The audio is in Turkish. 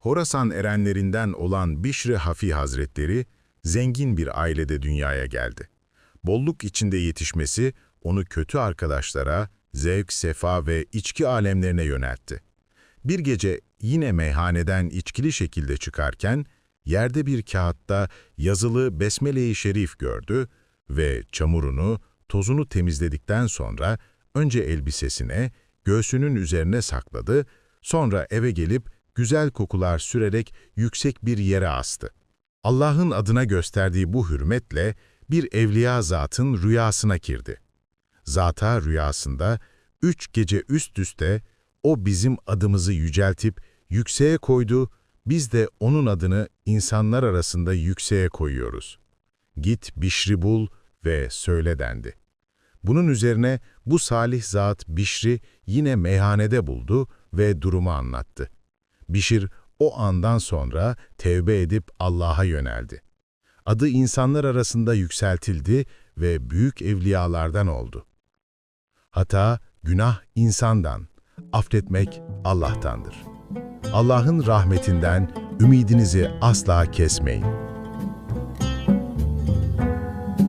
Horasan erenlerinden olan Bişri Hafi Hazretleri, zengin bir ailede dünyaya geldi. Bolluk içinde yetişmesi, onu kötü arkadaşlara, zevk, sefa ve içki alemlerine yöneltti. Bir gece yine meyhaneden içkili şekilde çıkarken, yerde bir kağıtta yazılı Besmele-i Şerif gördü ve çamurunu, tozunu temizledikten sonra önce elbisesine, göğsünün üzerine sakladı, sonra eve gelip güzel kokular sürerek yüksek bir yere astı. Allah'ın adına gösterdiği bu hürmetle bir evliya zatın rüyasına girdi. Zata rüyasında üç gece üst üste o bizim adımızı yüceltip yükseğe koydu, biz de onun adını insanlar arasında yükseğe koyuyoruz. Git Bişri bul ve söyle dendi. Bunun üzerine bu salih zat Bişri yine meyhanede buldu ve durumu anlattı. Bişir o andan sonra tevbe edip Allah'a yöneldi. Adı insanlar arasında yükseltildi ve büyük evliyalardan oldu. Hata, günah insandan, affetmek Allah'tandır. Allah'ın rahmetinden ümidinizi asla kesmeyin.